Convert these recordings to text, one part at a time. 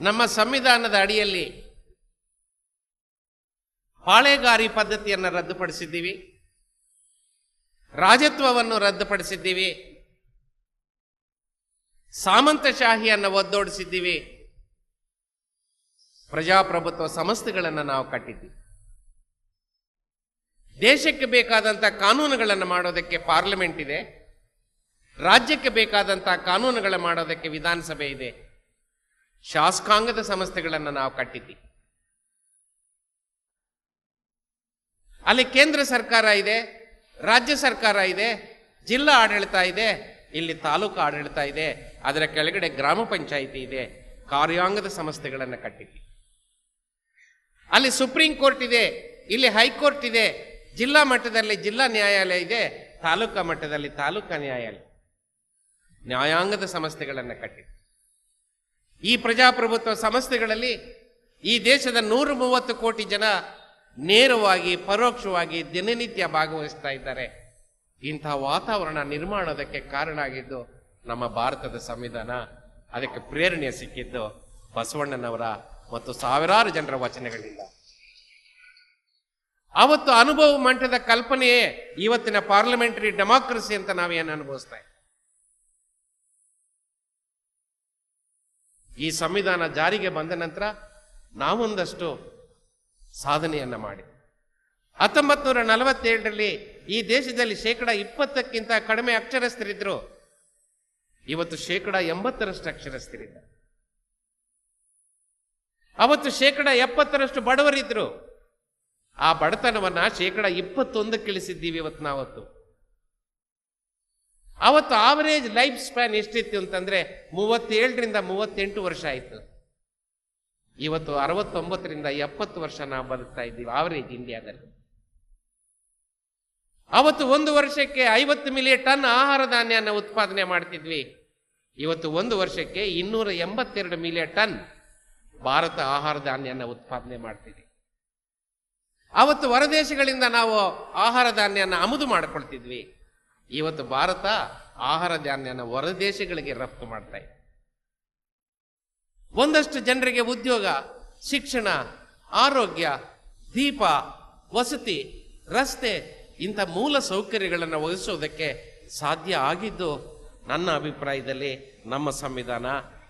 ನಮ್ಮ ಸಂವಿಧಾನದ ಅಡಿಯಲ್ಲಿ ಪಾಳೆಗಾರಿ ಪದ್ಧತಿಯನ್ನು ರದ್ದುಪಡಿಸಿದ್ದೀವಿ. ರಾಜತ್ವವನ್ನು ರದ್ದುಪಡಿಸಿದ್ದೀವಿ. ಸಾಮಂತಶಾಹಿಯನ್ನು ಒದ್ದೋಡಿಸಿದ್ದೀವಿ. ಪ್ರಜಾಪ್ರಭುತ್ವ ಸಂಸ್ಥೆಗಳನ್ನು ನಾವು ಕಟ್ಟಿದ್ದೀವಿ. ದೇಶಕ್ಕೆ ಬೇಕಾದಂಥ ಕಾನೂನುಗಳನ್ನು ಮಾಡೋದಕ್ಕೆ ಪಾರ್ಲಿಮೆಂಟ್ ಇದೆ. ರಾಜ್ಯಕ್ಕೆ ಬೇಕಾದಂಥ ಕಾನೂನುಗಳ ಮಾಡೋದಕ್ಕೆ ವಿಧಾನಸಭೆ ಇದೆ. ಶಾಸಕಾಂಗದ ಸಂಸ್ಥೆಗಳನ್ನು ನಾವು ಕಟ್ಟಿದ್ದೀವಿ ಅಲ್ಲಿ ಕೇಂದ್ರ ಸರ್ಕಾರ ಇದೆ, ರಾಜ್ಯ ಸರ್ಕಾರ ಇದೆ, ಜಿಲ್ಲಾ ಆಡಳಿತ ಇದೆ, ಇಲ್ಲಿ ತಾಲೂಕು ಆಡಳಿತ ಇದೆ, ಅದರ ಕೆಳಗಡೆ ಗ್ರಾಮ ಪಂಚಾಯಿತಿ ಇದೆ, ಕಾರ್ಯಾಂಗದ ಸಂಸ್ಥೆಗಳನ್ನು ಕಟ್ಟಿದ್ವಿ. ಅಲ್ಲಿ ಸುಪ್ರೀಂ ಕೋರ್ಟ್ ಇದೆ, ಇಲ್ಲಿ ಹೈಕೋರ್ಟ್ ಇದೆ, ಜಿಲ್ಲಾ ಮಟ್ಟದಲ್ಲಿ ಜಿಲ್ಲಾ ನ್ಯಾಯಾಲಯ ಇದೆ, ತಾಲೂಕಾ ಮಟ್ಟದಲ್ಲಿ ತಾಲೂಕಾ ನ್ಯಾಯಾಲಯ. ನ್ಯಾಯಾಂಗದ ಸಂಸ್ಥೆಗಳನ್ನು ಕಟ್ಟಿದೆ ಈ ಪ್ರಜಾಪ್ರಭುತ್ವ ಸಂಸ್ಥೆಗಳಲ್ಲಿ ಈ ದೇಶದ ನೂರ ಮೂವತ್ತು ಕೋಟಿ ಜನ ನೇರವಾಗಿ, ಪರೋಕ್ಷವಾಗಿ ದಿನನಿತ್ಯ ಭಾಗವಹಿಸ್ತಾ ಇದ್ದಾರೆ. ಇಂತಹ ವಾತಾವರಣ ನಿರ್ಮಾಣದಕ್ಕೆ ಕಾರಣ ಆಗಿದ್ದು ನಮ್ಮ ಭಾರತದ ಸಂವಿಧಾನ. ಅದಕ್ಕೆ ಪ್ರೇರಣೆ ಸಿಕ್ಕಿದ್ದು ಬಸವಣ್ಣನವರ ಮತ್ತು ಸಾವಿರಾರು ಜನರ ವಚನಗಳಿಂದ. ಅವತ್ತು ಅನುಭವ ಮಂಟದ ಕಲ್ಪನೆಯೇ ಇವತ್ತಿನ ಪಾರ್ಲಿಮೆಂಟರಿ ಡೆಮಾಕ್ರಸಿ ಅಂತ ನಾವೇನು ಅನುಭವಿಸ್ತಾ ಈ ಸಂವಿಧಾನ ಜಾರಿಗೆ ಬಂದ ನಂತರ ನಾವೊಂದಷ್ಟು ಸಾಧನೆಯನ್ನು ಮಾಡಿ. ಹತ್ತೊಂಬತ್ತು ನೂರ ನಲವತ್ತೇಳರಲ್ಲಿ ಈ ದೇಶದಲ್ಲಿ ಶೇಕಡ ಇಪ್ಪತ್ತಕ್ಕಿಂತ ಕಡಿಮೆ ಅಕ್ಷರಸ್ಥರಿದ್ರು. ಇವತ್ತು ಶೇಕಡ ಎಂಬತ್ತರಷ್ಟು ಅಕ್ಷರಸ್ಥರಿದ್ದಾರೆ ಅವತ್ತು ಶೇಕಡ ಎಪ್ಪತ್ತರಷ್ಟು ಬಡವರಿದ್ರು. ಆ ಬಡತನವನ್ನ ಶೇಕಡ ಇಪ್ಪತ್ತೊಂದಕ್ಕೆ ಇಳಿಸಿದ್ದೀವಿ ಇವತ್ತು ನಾವತ್ತು. ಅವತ್ತು ಆವರೇಜ್ ಲೈಫ್ ಸ್ಪ್ಯಾನ್ ಎಷ್ಟಿತ್ತು ಅಂತಂದ್ರೆ ಮೂವತ್ತೇಳರಿಂದ ಮೂವತ್ತೆಂಟು ವರ್ಷ ಆಯಿತು. ಇವತ್ತು ಅರವತ್ತೊಂಬತ್ತರಿಂದ ಎಪ್ಪತ್ತು ವರ್ಷ ನಾವು ಬದುಕ್ತಾ ಇದ್ದೀವಿ ಆವರೇಜ್ ಇಂಡಿಯಾದಲ್ಲಿ ಅವತ್ತು ಒಂದು ವರ್ಷಕ್ಕೆ ಐವತ್ತು ಮಿಲಿಯನ್ ಟನ್ ಆಹಾರ ಧಾನ್ಯನ ಉತ್ಪಾದನೆ ಮಾಡ್ತಿದ್ವಿ. ಇವತ್ತು ಒಂದು ವರ್ಷಕ್ಕೆ ಇನ್ನೂರ ಎಂಬತ್ತೆರಡು ಮಿಲಿಯನ್ ಟನ್ ಭಾರತ ಆಹಾರ ಧಾನ್ಯನ ಉತ್ಪಾದನೆ ಮಾಡ್ತಿದ್ವಿ. ಅವತ್ತು ಹೊರದೇಶಗಳಿಂದ ನಾವು ಆಹಾರ ಧಾನ್ಯನ ಆಮದು ಮಾಡ್ಕೊಳ್ತಿದ್ವಿ. ಇವತ್ತು ಭಾರತ ಆಹಾರ ಧಾನ್ಯನ ಹೊರದೇಶಗಳಿಗೆ ರಫ್ತು ಮಾಡ್ತಾ ಇದೆ. ಒಂದಷ್ಟು ಜನರಿಗೆ ಉದ್ಯೋಗ, ಶಿಕ್ಷಣ, ಆರೋಗ್ಯ, ದೀಪ, ವಸತಿ, ರಸ್ತೆ ಇಂಥ ಮೂಲ ಸೌಕರ್ಯಗಳನ್ನು ಒದಗಿಸೋದಕ್ಕೆ ಸಾಧ್ಯ ಆಗಿದ್ದು ನನ್ನ ಅಭಿಪ್ರಾಯದಲ್ಲಿ ನಮ್ಮ ಸಂವಿಧಾನ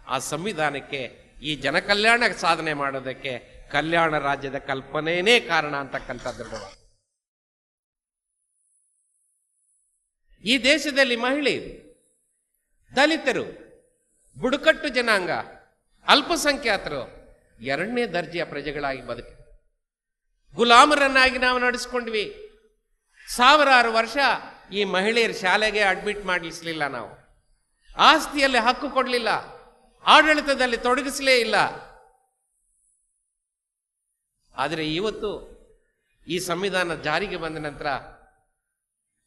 ಆ ಸಂವಿಧಾನಕ್ಕೆ ಈ ಜನಕಲ್ಯಾಣ ಸಾಧನೆ ಮಾಡೋದಕ್ಕೆ ಕಲ್ಯಾಣ ರಾಜ್ಯದ ಕಲ್ಪನೆಯೇ ಕಾರಣ ಅಂತಕ್ಕಂಥದ್ದು. ಈ ದೇಶದಲ್ಲಿ ಮಹಿಳೆಯರು ದಲಿತರು, ಬುಡಕಟ್ಟು ಜನಾಂಗ, ಅಲ್ಪಸಂಖ್ಯಾತರು, ಎರಡನೇ ದರ್ಜೆಯ ಪ್ರಜೆಗಳಾಗಿ ಬದುಕಿ. ಗುಲಾಮರನ್ನಾಗಿ ನಾವು ನಡೆಸ್ಕೊಂಡ್ವಿ. ಸಾವಿರಾರು ವರ್ಷ ಈ ಮಹಿಳೆಯರ ಶಾಲೆಗೆ ಅಡ್ಮಿಟ್ ಮಾಡಿಸಲಿಲ್ಲ ನಾವು. ಆಸ್ತಿಯಲ್ಲಿ ಹಕ್ಕು ಕೊಡಲಿಲ್ಲ. ಆಡಳಿತದಲ್ಲಿ ತೊಡಗಿಸಲೇ ಇಲ್ಲ. ಆದರೆ ಇವತ್ತು ಈ ಸಂವಿಧಾನ ಜಾರಿಗೆ ಬಂದ ನಂತರ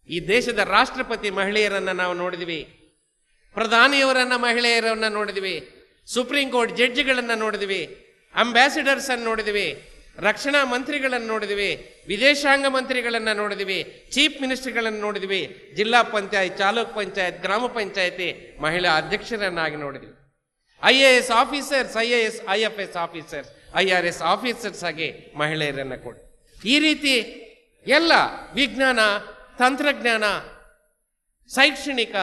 ಈ ದೇಶದ ರಾಷ್ಟ್ರಪತಿ ಮಹಿಳೆಯರನ್ನ ನಾವು ನೋಡಿದ್ವಿ. ಪ್ರಧಾನಿಯವರನ್ನ ಮಹಿಳೆಯರನ್ನ ನೋಡಿದ್ವಿ. ಸುಪ್ರೀಂ ಕೋರ್ಟ್ ಜಡ್ಜ್ಗಳನ್ನು ನೋಡಿದ್ವಿ. ಅಂಬಾಸಿಡರ್ಸ್ ಅನ್ನು ನೋಡಿದ್ವಿ. ರಕ್ಷಣಾ ಮಂತ್ರಿಗಳನ್ನು ನೋಡಿದ್ವಿ. ವಿದೇಶಾಂಗ ಮಂತ್ರಿಗಳನ್ನ ನೋಡಿದ್ವಿ. ಚೀಫ್ ಮಿನಿಸ್ಟರ್ಗಳನ್ನು ನೋಡಿದ್ವಿ. ಜಿಲ್ಲಾ ಪಂಚಾಯತ್, ತಾಲೂಕ್ ಪಂಚಾಯತ್, ಗ್ರಾಮ ಪಂಚಾಯತಿ ಮಹಿಳಾ ಅಧ್ಯಕ್ಷರನ್ನಾಗಿ ನೋಡಿದ್ವಿ. I A S officers, I A S I F S officers, I R S officers ಆಗಿ ಮಹಿಳೆಯರನ್ನ ಕೊಡಿ ಈ ರೀತಿ ಎಲ್ಲ ವಿಜ್ಞಾನ ತಂತ್ರಜ್ಞಾನ, ಶೈಕ್ಷಣಿಕ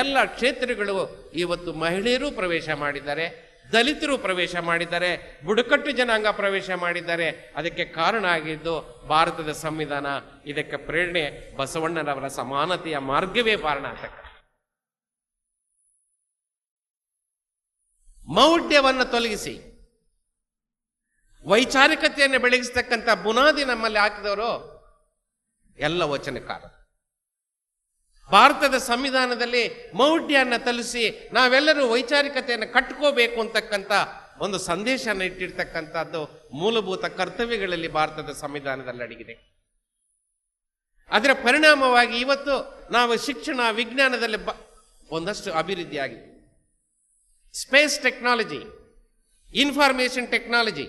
ಎಲ್ಲ ಕ್ಷೇತ್ರಗಳು ಇವತ್ತು ಮಹಿಳೆಯರು ಪ್ರವೇಶ ಮಾಡಿದ್ದಾರೆ, ದಲಿತರು ಪ್ರವೇಶ ಮಾಡಿದ್ದಾರೆ, ಬುಡಕಟ್ಟು ಜನಾಂಗ ಪ್ರವೇಶ ಮಾಡಿದ್ದಾರೆ. ಅದಕ್ಕೆ ಕಾರಣ ಆಗಿದ್ದು ಭಾರತದ ಸಂವಿಧಾನ ಇದಕ್ಕೆ ಪ್ರೇರಣೆ ಬಸವಣ್ಣನವರ ಸಮಾನತೆಯ ಮಾರ್ಗವೇ ಕಾರಣ ಅಂತ ಮೌಢ್ಯವನ್ನು ತೊಲಗಿಸಿ, ವೈಚಾರಿಕತೆಯನ್ನು ಬೆಳಗಿಸ್ತಕ್ಕಂಥ ಬುನಾದಿ ನಮ್ಮಲ್ಲಿ ಹಾಕಿದವರು ಎಲ್ಲ ವಚನಕಾರ. ಭಾರತದ ಸಂವಿಧಾನದಲ್ಲಿ ಮೌಢ್ಯನ್ನ ತಲಿಸಿ ನಾವೆಲ್ಲರೂ ವೈಚಾರಿಕತೆಯನ್ನು ಕಟ್ಕೋಬೇಕು ಅಂತಕ್ಕಂಥ ಒಂದು ಸಂದೇಶನ ಇಟ್ಟಿರ್ತಕ್ಕಂಥದ್ದು ಮೂಲಭೂತ ಕರ್ತವ್ಯಗಳಲ್ಲಿ ಭಾರತದ ಸಂವಿಧಾನದಲ್ಲಿ ಅಡಗಿದೆ. ಅದರ ಪರಿಣಾಮವಾಗಿ ಇವತ್ತು ನಾವು ಶಿಕ್ಷಣ ವಿಜ್ಞಾನದಲ್ಲಿ ಬ ಒಂದಷ್ಟು ಅಭಿವೃದ್ಧಿ ಆಗಿದೆ. Space technology, information technology,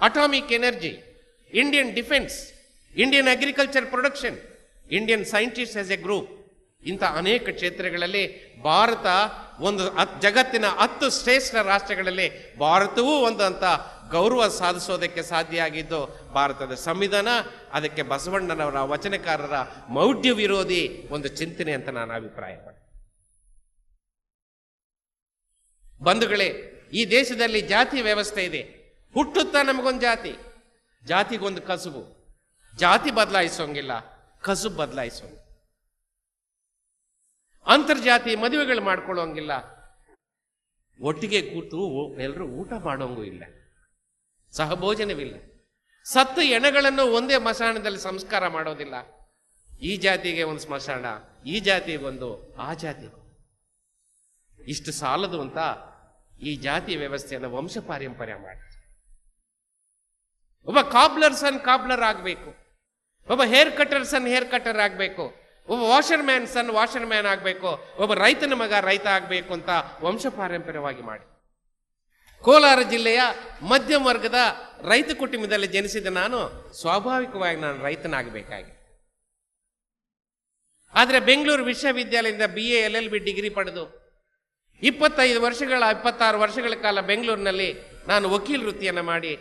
atomic energy, Indian defence Indian agriculture production Indian scientist as a group ಇಂಥ ಅನೇಕ ಕ್ಷೇತ್ರಗಳಲ್ಲಿ ಭಾರತ ಒಂದು ಜಗತ್ತಿನ ಹತ್ತು ಶ್ರೇಷ್ಠ ರಾಷ್ಟ್ರಗಳಲ್ಲಿ ಭಾರತವೂ ಒಂದು ಅಂತ ಗೌರವ ಸಾಧಿಸೋದಕ್ಕೆ ಸಾಧ್ಯ ಆಗಿದ್ದು, ಭಾರತದ ಸಂವಿಧಾನ, ಅದಕ್ಕೆ ಬಸವಣ್ಣನವರ ವಚನಕಾರರ ಮೌಢ್ಯ ವಿರೋಧಿ ಒಂದು ಚಿಂತನೆ ಅಂತ ನಾನು ಅಭಿಪ್ರಾಯಪಟ್ಟೆ ಬಂಧುಗಳೇ, ಈ ದೇಶದಲ್ಲಿ ಜಾತಿ ವ್ಯವಸ್ಥೆ ಇದೆ. ಹುಟ್ಟುತ್ತಾ ನಮಗೊಂದು ಜಾತಿ. ಜಾತಿಗೊಂದು ಕಸುಬು. ಜಾತಿ ಬದಲಾಯಿಸೋಂಗಿಲ್ಲ ಕಸು ಬದಲಾಯಿಸೋಂಗಿಲ್ಲ. ಅಂತರ್ಜಾತಿ ಮದುವೆಗಳು ಮಾಡ್ಕೊಳ್ಳೋಂಗಿಲ್ಲ. ಒಟ್ಟಿಗೆ ಕೂತು ಎಲ್ಲರೂ ಊಟ ಮಾಡೋಂಗೂ ಇಲ್ಲ. ಸಹಭೋಜನವಿಲ್ಲ. ಸತ್ತು ಎಣಗಳನ್ನು ಒಂದೇ ಮಸಾಣದಲ್ಲಿ ಸಂಸ್ಕಾರ ಮಾಡೋದಿಲ್ಲ. ಈ ಜಾತಿಗೆ ಒಂದು ಸ್ಮಶಾನ, ಈ ಜಾತಿ ಒಂದು, ಆ ಜಾತಿ ಇಷ್ಟು ಸಾಲದು ಅಂತ ಈ ಜಾತಿ ವ್ಯವಸ್ಥೆಯನ್ನು ವಂಶ ಪಾರಂಪರ್ಯ ಮಾಡಿ ಒಬ್ಬ ಕಾಬ್ಲರ್ ಸನ್ ಕಾಬ್ಲರ್ ಆಗಬೇಕು. ಒಬ್ಬ hair cutter son hair cutter ಆಗಬೇಕು. ಒಬ್ಬ washer man son washer man ಆಗಬೇಕು. ಒಬ್ಬ ರೈತನ ಮಗ ರೈತ ಆಗಬೇಕು ಅಂತ ವಂಶ ಪಾರಂಪರ್ಯವಾಗಿ ಮಾಡಿ. ಕೋಲಾರ ಜಿಲ್ಲೆಯ ಮಧ್ಯಮ ವರ್ಗದ ರೈತ ಕುಟುಂಬದಲ್ಲಿ ಜನಿಸಿದ ನಾನು ಸ್ವಾಭಾವಿಕವಾಗಿ ನಾನು ರೈತನಾಗಬೇಕಾಗಿ. ಆದರೆ ಬೆಂಗಳೂರು ವಿಶ್ವವಿದ್ಯಾಲಯದಿಂದ B A L L B degree ಪಡೆದು ಇಪ್ಪತ್ತೈದು ವರ್ಷಗಳ, ಇಪ್ಪತ್ತಾರು ವರ್ಷಗಳ ಕಾಲ ಬೆಂಗಳೂರಿನಲ್ಲಿ ನಾನು ವಕೀಲ ವೃತ್ತಿಯನ್ನು ಮಾಡಿ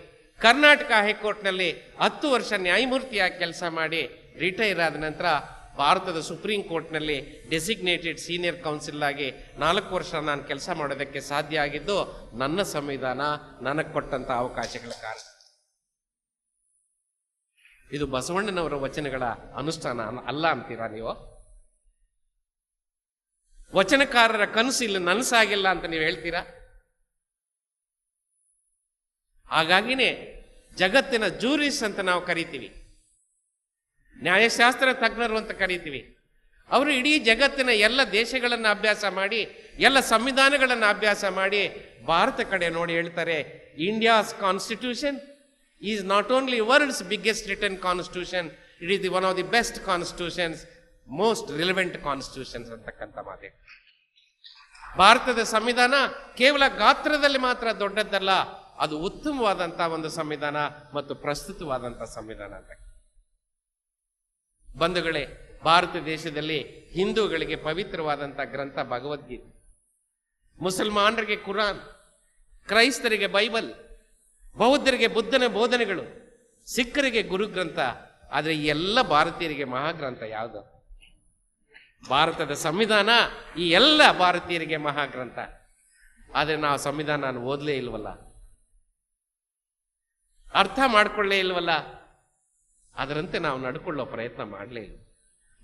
ಕರ್ನಾಟಕ ಹೈಕೋರ್ಟ್ನಲ್ಲಿ ಹತ್ತು ವರ್ಷ ನ್ಯಾಯಮೂರ್ತಿಯಾಗಿ ಕೆಲಸ ಮಾಡಿ ರಿಟೈರ್ ಆದ ನಂತರ ಭಾರತದ ಸುಪ್ರೀಂ ಕೋರ್ಟ್ನಲ್ಲಿ ಡೆಸಿಗ್ನೇಟೆಡ್ ಸೀನಿಯರ್ ಕೌನ್ಸಿಲ್ ಆಗಿ ನಾಲ್ಕು ವರ್ಷ ನಾನು ಕೆಲಸ ಮಾಡೋದಕ್ಕೆ ಸಾಧ್ಯ ಆಗಿದ್ದು, ನನ್ನ ಸಂವಿಧಾನ ನನಗೆ ಕೊಟ್ಟಂತ ಅವಕಾಶಗಳ ಕಾರಣ. ಇದು ಬಸವಣ್ಣನವರ ವಚನಗಳ ಅನುಷ್ಠಾನ ಅಲ್ಲ- ಅಲ್ಲ ಅಂತೀರಾ ನೀವು? ವಚನಕಾರರ ಕನಸು ಇಲ್ಲಿ ನನಸಾಗಿಲ್ಲ ಅಂತ ನೀವು ಹೇಳ್ತೀರಾ? ಹಾಗಾಗಿನೇ ಜಗತ್ತಿನ ಜೂರಿಸ್ ಅಂತ ನಾವು ಕರಿತೀವಿ. ನ್ಯಾಯಶಾಸ್ತ್ರ ತಜ್ಞರು ಅಂತ ಕರಿತೀವಿ. ಅವರು ಇಡೀ ಜಗತ್ತಿನ ಎಲ್ಲ ದೇಶಗಳನ್ನು ಅಭ್ಯಾಸ ಮಾಡಿ, ಎಲ್ಲ ಸಂವಿಧಾನಗಳನ್ನು ಅಭ್ಯಾಸ ಮಾಡಿ, ಭಾರತ ಕಡೆ ನೋಡಿ ಹೇಳ್ತಾರೆ India's constitution is not only world's biggest written constitution it is the one of the best constitutions most relevant constitutions ಅಂತಕ್ಕಂಥ ಮಾತೆ. ಭಾರತದ ಸಂವಿಧಾನ ಕೇವಲ ಗಾತ್ರದಲ್ಲಿ ಮಾತ್ರ ದೊಡ್ಡದ್ದಲ್ಲ ಅದು ಉತ್ತಮವಾದಂಥ ಒಂದು ಸಂವಿಧಾನ ಮತ್ತು ಪ್ರಸ್ತುತವಾದಂಥ ಸಂವಿಧಾನ ಅಂತ. ಬಂಧುಗಳೇ, ಭಾರತ ದೇಶದಲ್ಲಿ ಹಿಂದೂಗಳಿಗೆ ಪವಿತ್ರವಾದಂಥ ಗ್ರಂಥ ಭಗವದ್ಗೀತೆ. ಮುಸಲ್ಮಾನರಿಗೆ ಕುರಾನ್, ಕ್ರೈಸ್ತರಿಗೆ ಬೈಬಲ್, ಬೌದ್ಧರಿಗೆ ಬುದ್ಧನ ಬೋಧನೆಗಳು, ಸಿಖ್ಖರಿಗೆ ಗುರುಗ್ರಂಥ, ಆದರೆ ಈ ಎಲ್ಲ ಭಾರತೀಯರಿಗೆ ಮಹಾಗ್ರಂಥ ಯಾವುದು? ಭಾರತದ ಸಂವಿಧಾನ ಈ ಎಲ್ಲ ಭಾರತೀಯರಿಗೆ ಮಹಾಗ್ರಂಥ. ಆದರೆ ನಾವು ಸಂವಿಧಾನ ಓದಲೇ ಇಲ್ವಲ್ಲ. ಅರ್ಥ ಮಾಡಿಕೊಳ್ಳೇ ಇಲ್ವಲ್ಲ? ಅದರಂತೆ ನಾವು ನಡ್ಕೊಳ್ಳೋ ಪ್ರಯತ್ನ ಮಾಡಲೇ ಇಲ್ಲ.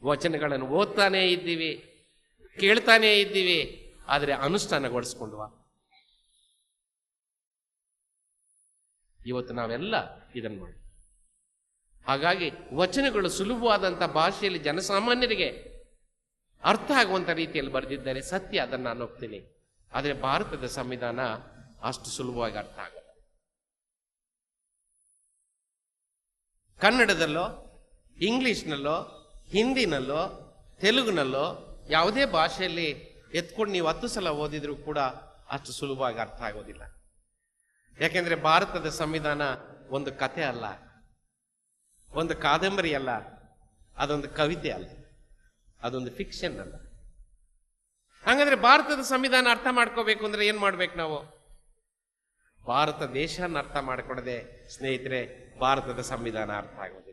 ವಚನಗಳನ್ನು ಓದ್ತಾನೇ ಇದ್ದೀವಿ, ಕೇಳ್ತಾನೇ ಇದ್ದೀವಿ, ಆದರೆ ಅನುಷ್ಠಾನಗೊಳಿಸ್ಕೊಂಡ್ವಾ ಇವತ್ತು ನಾವೆಲ್ಲ ಇದನ್ನು ಮಾಡಿ. ಹಾಗಾಗಿ ವಚನಗಳು ಸುಲಭವಾದಂಥ ಭಾಷೆಯಲ್ಲಿ ಜನಸಾಮಾನ್ಯರಿಗೆ ಅರ್ಥ ಆಗುವಂಥ ರೀತಿಯಲ್ಲಿ ಬರೆದಿದ್ದಾರೆ ಸತ್ಯ, ಅದನ್ನು ನಾನು ಒಪ್ತೀನಿ. ಆದರೆ ಭಾರತದ ಸಂವಿಧಾನ ಅಷ್ಟು ಸುಲಭವಾಗಿ ಅರ್ಥ ಆಗಲ್ಲ. ಕನ್ನಡದಲ್ಲೋ, ಇಂಗ್ಲೀಷ್ನಲ್ಲೋ, ಹಿಂದಿನಲ್ಲೋ, ತೆಲುಗಿನಲ್ಲೋ, ಯಾವುದೇ ಭಾಷೆಯಲ್ಲಿ ಎತ್ಕೊಂಡು ನೀವು ಹತ್ತು ಸಲ ಓದಿದರೂ ಕೂಡ ಅಷ್ಟು ಸುಲಭವಾಗಿ ಅರ್ಥ ಆಗೋದಿಲ್ಲ. ಯಾಕೆಂದ್ರೆ ಭಾರತದ ಸಂವಿಧಾನ ಒಂದು ಕತೆ ಅಲ್ಲ. ಒಂದು ಕಾದಂಬರಿ ಅಲ್ಲ. ಅದೊಂದು ಕವಿತೆ ಅಲ್ಲ. ಅದೊಂದು ಫಿಕ್ಷನ್ ಅಲ್ಲ. ಹಾಗಾದ್ರೆ ಭಾರತದ ಸಂವಿಧಾನ ಅರ್ಥ ಮಾಡ್ಕೋಬೇಕು ಅಂದ್ರೆ ಏನ್ ಮಾಡ್ಬೇಕು ನಾವು? ಭಾರತ ದೇಶನ ಅರ್ಥ ಮಾಡಿಕೊಡದೆ ಸ್ನೇಹಿತರೆ ಭಾರತದ ಸಂವಿಧಾನ ಅರ್ಥ ಆಗೋದಿಲ್ಲ.